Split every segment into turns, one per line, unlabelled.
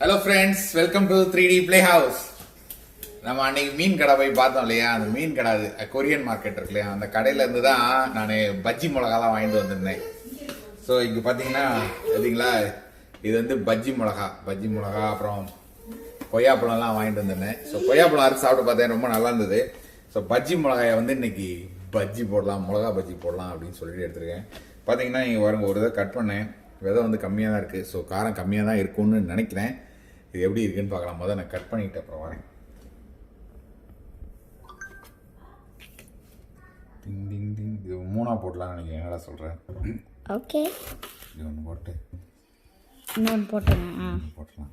Hello friends welcome to three D play house நம்ம அன்னைக்கு மீன் கடை போய் பார்த்தோம் இல்லையா? அந்த மீன் கடை அது கொரியன் மார்க்கெட் இருக்கு இல்லையா? அந்த கடையில இருந்து தான் நான் பஜ்ஜி மிளகாலாம் வாங்கிட்டு வந்திருந்தேன். ஸோ இங்கே பார்த்தீங்கன்னா பார்த்தீங்களா இது வந்து பஜ்ஜி மிளகா. பஜ்ஜி மிளகா அப்புறம் கொய்யாப்பழம்லாம் வாங்கிட்டு வந்திருந்தேன். ஸோ கொய்யாப்பழம் அரைச்சு சாப்பிட்டு பார்த்தேன். ரொம்ப நல்லா இருந்தது. ஸோ பஜ்ஜி மிளகாயை வந்து இன்னைக்கு பஜ்ஜி போடலாம் மிளகா பஜ்ஜி போடலாம் அப்படின்னு சொல்லிட்டு எடுத்திருக்கேன். பார்த்தீங்கன்னா இங்கே பாருங்க ஒரு இதை கட் பண்ணேன். விதை வந்து கம்மியாக தான் இருக்குது ஸோ காரம் கம்மியாக தான் இருக்கும்னு நினைக்கிறேன். இது எப்படி இருக்குன்னு பார்க்கலாம். முதல்ல நான் கட் பண்ணிட்டு அப்புறம் வரேன். டிங் டிங் டிங் இது மூணா போடலாம்னு நினைக்கிறேன். என்னடா சொல்கிறேன்
ஓகே
இது ஒன்று போட்டு.
இன்னொன்று
இது போட்டுடலாம்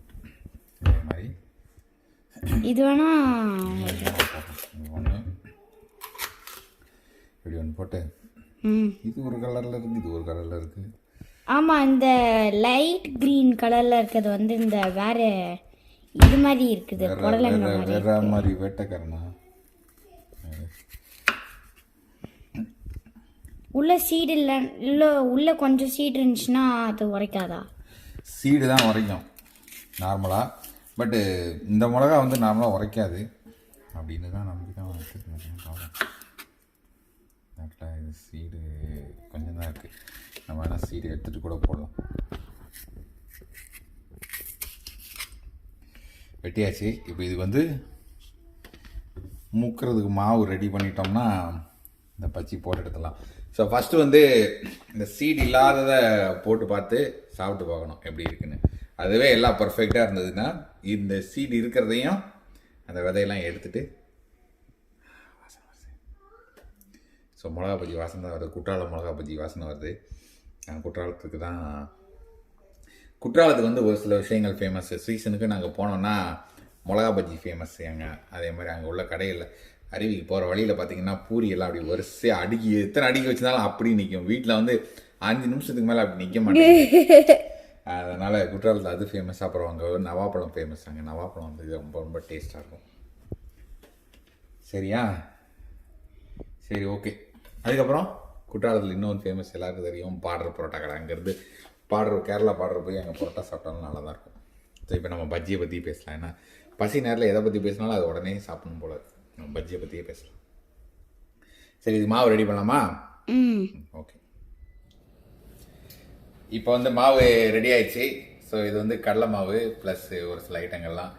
இதே மாதிரி.
இது வேணா
ஒன்று இப்படி ஒன்று போட்டு. இது ஒரு கலரில் இருக்குது இது ஒரு கலரில் இருக்குது
ஆமாம் இந்த லைட் க்ரீன் கலரில் இருக்கிறது வந்து இந்த வேற இது மாதிரி இருக்குது புடலங்க
வேற
மாதிரி
வேட்டைக்காரனா?
உள்ள சீடு இல்லை இல்லை உள்ள கொஞ்சம் சீடு இருந்துச்சுன்னா அது உரைக்காதா?
சீடு தான் உரைக்கும் நார்மலாக பட்டு இந்த மிளகா வந்து நார்மலாக உரைக்காது. அப்படின்னு தான் நம்பி தான் வச்சுருக்கேன் இது சீடு கொஞ்சம் தான் இருக்குது நம்ம வேணால் சீடை எடுத்துகிட்டு கூட போடலாம் வெட்டியாச்சு. இப்போ இது வந்து மூக்கிறதுக்கு மாவு ரெடி பண்ணிட்டோம்னா இந்த பச்சி போட்டு எடுத்துடலாம். ஸோ ஃபஸ்ட்டு வந்து இந்த சீடு இல்லாததை போட்டு பார்த்து சாப்பிட்டு பார்க்கணும் எப்படி இருக்குன்னு. அதுவே எல்லாம் பர்ஃபெக்டாக இருந்ததுன்னா இந்த சீடு இருக்கிறதையும் அந்த விதையெல்லாம் எடுத்துகிட்டு ஸோ மிளகா பஜ்ஜி வாசனை வருது. குற்றாலம் மிளகா பஜ்ஜி வாசனை வருது. குற்றாலத்துக்கு தான் குற்றாலத்துக்கு வந்து ஒரு சில விஷயங்கள் ஃபேமஸ் சீசனுக்கு நாங்கள் போனோம்னா மிளகா பஜ்ஜி ஃபேமஸ் அங்கே அதே மாதிரி அங்கே உள்ள கடையில் அருவிக்கு போகிற வழியில் பார்த்தீங்கன்னா பூரி எல்லாம் அப்படி வரிசையாக அடுக்கி எத்தனை அடுக்கி வச்சிருந்தாலும் அப்படி நிற்கும் வீட்டில் வந்து அஞ்சு நிமிஷத்துக்கு மேலே அப்படி நிற்க மாட்டேங்குது. அதனால் குற்றாலத்தில் அது ஃபேமஸ் அப்புறம் அங்கே நவாப்பழம் ஃபேமஸ் அங்கே. நவாப்பழம் வந்து ரொம்ப ரொம்ப டேஸ்ட்டாக இருக்கும். சரியா? சரி ஓகே அதுக்கப்புறம்? குற்றாலத்தில் இன்னொன்று ஃபேமஸ் எல்லாருக்கும் தெரியும். பாடுற பரோட்டா கடை அங்கேருந்து பாடுற கேரளா பாடுற போய் அங்கே பரோட்டா சாப்பிட்டாலும் நல்லா தான் இருக்கும். ஸோ இப்போ நம்ம பஜ்ஜியை பற்றி பேசலாம். ஏன்னா பசி நேரத்தில் எதை பற்றி பேசினாலும் அது உடனே சாப்பிடணும் போல. நம்ம பஜ்ஜியை பற்றியே பேசலாம். சரி இது மாவு ரெடி பண்ணலாமா? ஓகே. இப்போ வந்து மாவு ரெடி ஆயிடுச்சு. ஸோ இது வந்து கடலை மாவு ப்ளஸ் ஒரு சில ஐட்டங்கள்லாம்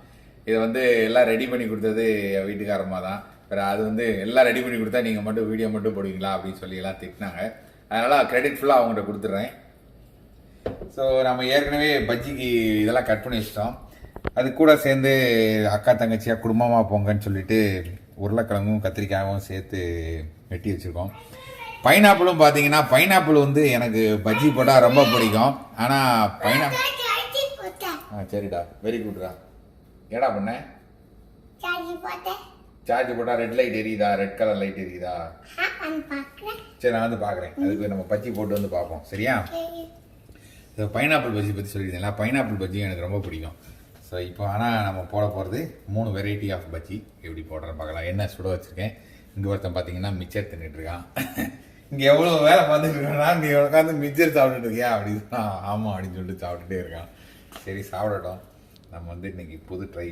இதை வந்து எல்லாம் ரெடி பண்ணி கொடுத்தது வீட்டுக்காரமாக தான் வேறு அது வந்து எல்லாம் ரெடி பண்ணி கொடுத்தா நீங்கள் மட்டும் வீடியோ மட்டும் போடுவீங்களா அப்படின்னு சொல்லி எல்லாம் திட்டினாங்க. அதனால் கிரெடிட் ஃபுல்லாக அவங்கள்ட்ட கொடுத்துட்றேன். ஸோ நம்ம ஏற்கனவே பஜ்ஜிக்கு இதெல்லாம் கட் பண்ணி வச்சிட்டோம். அது கூட சேர்ந்து அக்கா தங்கச்சியாக குடும்பமாக போங்கன்னு சொல்லிட்டு உருளைக்கிழங்கும் கத்திரிக்காயும் சேர்த்து வெட்டி வச்சுருக்கோம். பைனாப்பிளும் பார்த்தீங்கன்னா பைனாப்பிள் வந்து எனக்கு பஜ்ஜி போட்டால் ரொம்ப பிடிக்கும். ஆனால் பைனாப்பிள் ஆ சரிடா. வெரி குட்ரா ஏடா பண்ண? சார்ஜ் போட்டால் ரெட் லைட் எரியுதா? ரெட் கலர் லைட் எரியுதா? சரி நான் வந்து பார்க்குறேன். அதுக்கு நம்ம பஜ்ஜி போட்டு வந்து பார்ப்போம். சரியா? பைனாப்பிள் பஜ்ஜி பற்றி சொல்லியிருந்தேன்ல பைனாப்பிள் பஜ்ஜி எனக்கு ரொம்ப பிடிக்கும். ஸோ இப்போ ஆனால் நம்ம போட போகிறது மூணு வெரைட்டி ஆஃப் பஜ்ஜி. எப்படி போடுறேன்னு பார்க்கலாம். என்ன சுட வச்சுருக்கேன். இங்கே ஒருத்தன் பார்த்தீங்கன்னா மிச்சர் தின்னுட்டு இருக்கான். இங்கே எவ்வளோ வேலை பார்த்துட்டு இருக்கேன்னா நீ உட்காந்து மிச்சர் சாப்பிட்டுட்டு இருக்கியா? அப்படின்னு ஆமாம் அப்படின்னு சொல்லிட்டு சாப்பிட்டுட்டே இருக்கான். சரி சாப்பிடட்டும். நம்ம வந்து இன்னைக்கு புது ட்ரை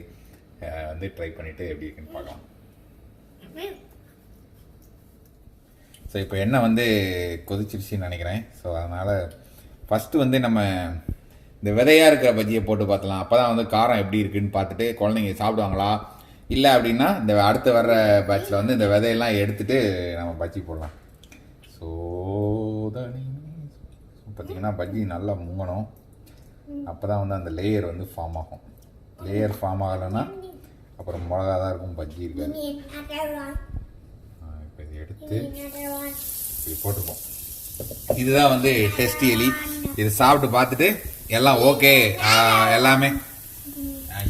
வந்து ட்ரை பண்ணிவிட்டு எப்படி இருக்குன்னு பார்க்கலாம். ஸோ இப்போ எண்ணெய் வந்து கொதிச்சிருச்சுன்னு நினைக்கிறேன். ஸோ அதனால் ஃபஸ்ட்டு வந்து நம்ம இந்த விதையாக இருக்கிற பஜ்ஜியை போட்டு பார்த்தலாம். அப்போ தான் வந்து காரம் எப்படி இருக்குதுன்னு பார்த்துட்டு குழந்தைங்க சாப்பிடுவாங்களா? இல்லை அப்படின்னா இந்த அடுத்து வர்ற பேட்சில் வந்து இந்த விதையெல்லாம் எடுத்துட்டு நம்ம பஜ்ஜி போடலாம். ஸோ பார்த்தீங்கன்னா பஜ்ஜி நல்லா முங்கணும். அப்போ தான் வந்து அந்த லேயர் வந்து ஃபார்ம் ஆகும். லேயர் ஃபார்ம் ஆகலைன்னா அப்புறம் மிளகா தான் இருக்கும் பஜ்ஜி இருக்காது. இப்போ இதை எடுத்து இப்படி போட்டுப்போம். இதுதான் வந்து டெஸ்ட் எலி. இது சாப்பிட்டு பார்த்துட்டு எல்லாம் ஓகே எல்லாமே.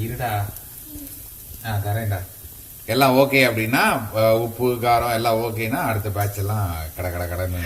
இருடா. ஆ தரேன்டா. எல்லாம் ஓகே அப்படின்னா உப்பு காரம் எல்லாம் ஓகேனா அடுத்த பேட்ச் எல்லாம் கடை கடை கடைன்னு.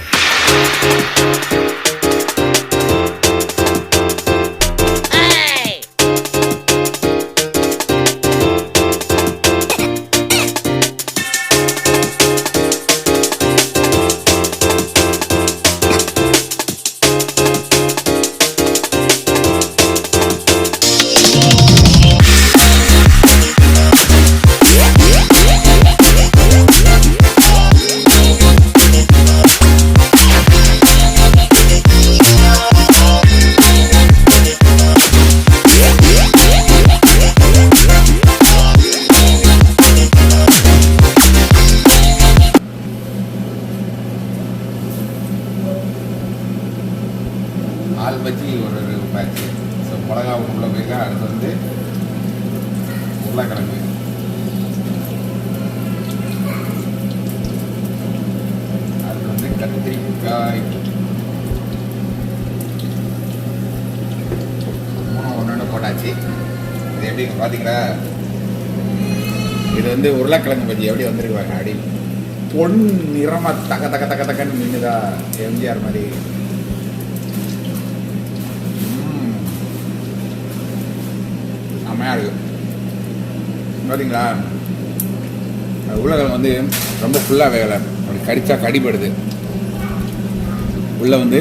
மிளகாவும் உள்ள போயிருக்கா அடுத்து வந்து உருளைக்கிழங்கு. அடுத்து வந்து கத்திரிக்காய். மூணு ஒன்று போட்டாச்சு. இது எப்படி பார்த்தீங்களா இது வந்து உருளைக்கிழங்கு பஜ்ஜி. எப்படி வந்திருக்கு பாருங்க அடி. பொன் நிறமா தக தக தக தக்கன்னு நின்றுதா எம்ஜிஆர் மாதிரி ம். செம்மையா இருக்கு பார்த்தீங்களா உருளைக்கிழங்கு வந்து ரொம்ப ஃபுல்லாக வேகலை. அப்படி கடித்தா கடிபடுது. உள்ளே வந்து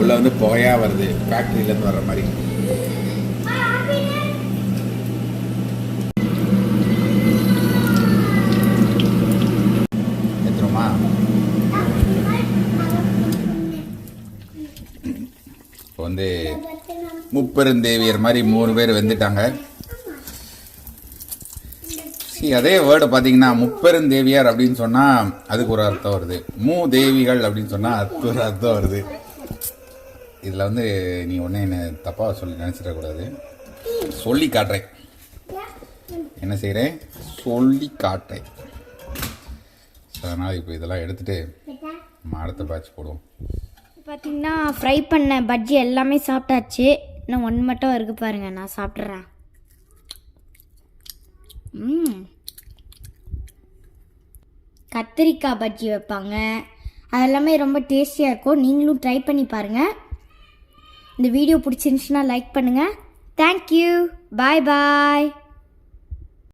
உள்ளே வந்து புகையா வருது. ஃபேக்ட்ரியிலேருந்து வர்ற மாதிரி. இப்போ வந்து முப்பெருந்தேவியர் மாதிரி மூணு பேர் வந்துட்டாங்க. அதே வேர்டு பார்த்தீங்கன்னா முப்பெருந்தேவியார் அப்படின்னு சொன்னால் அதுக்கு ஒரு அர்த்தம் வருது. மூ தேவிகள் அப்படின்னு சொன்னால் அதுக்கு ஒரு அர்த்தம் வருது. இதில் வந்து நீ ஒன்றே என்ன தப்பாக சொல்லி நினச்சிடக்கூடாது சொல்லி காட்டுறேன். என்ன செய்கிறேன் சொல்லி காட்டுறேன். அதனால் இப்போ இதெல்லாம் எடுத்துகிட்டு நம்ம அடுத்த பேட்ச் போடுவோம்.
பார்த்தீங்கன்னா ஃப்ரை பண்ண பஜ்ஜி எல்லாமே சாப்பிட்டாச்சு. இன்னும் ஒன்று மட்டும் இருக்கு பாருங்கள் நான் சாப்பிட்றேன் ம் கத்திரிக்காய் பஜ்ஜி வைப்பாங்க. அது எல்லாமே ரொம்ப டேஸ்டியாக இருக்கும். நீங்களும் ட்ரை பண்ணி பாருங்கள் இந்த வீடியோ பிடிச்சிருந்துச்சுன்னா லைக் பண்ணுங்கள் தேங்க்யூ பாய் பாய்